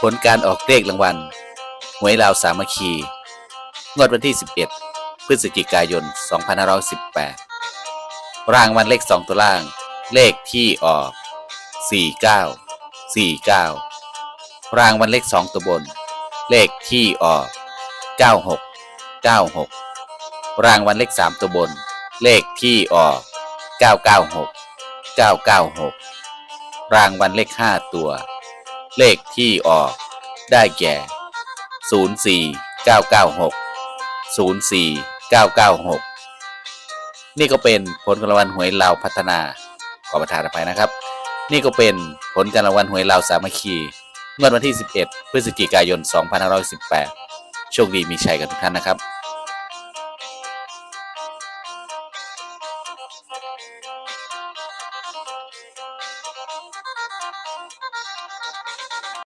ผลการออกเลขรางวัลหวยลาวสามัคคี งวดวันที่ 11 พฤศจิกายน 2518 รางวัลเลข 2 ตัวล่าง เลขที่ออก 49 49 รางวัลเลข 2 ตัวบน เลขที่ออก 96 96 รางวัลเลข 3 ตัวบน เลขที่ออก 996 996 รางวัลเลข 5 ตัว เลขที่ออกได้แก่ 04 996 04 996 นี่ก็เป็นผลการรางวัลหวยลาวพัฒนา ขอประทานอภัยนะครับ นี่ก็เป็นผลการรางวัลหวยลาวสามัคคีงวดวันที่ 11 พฤศจิกายน 2518 โชคดีมีชัยกันทุกท่านนะครับ フフフフ。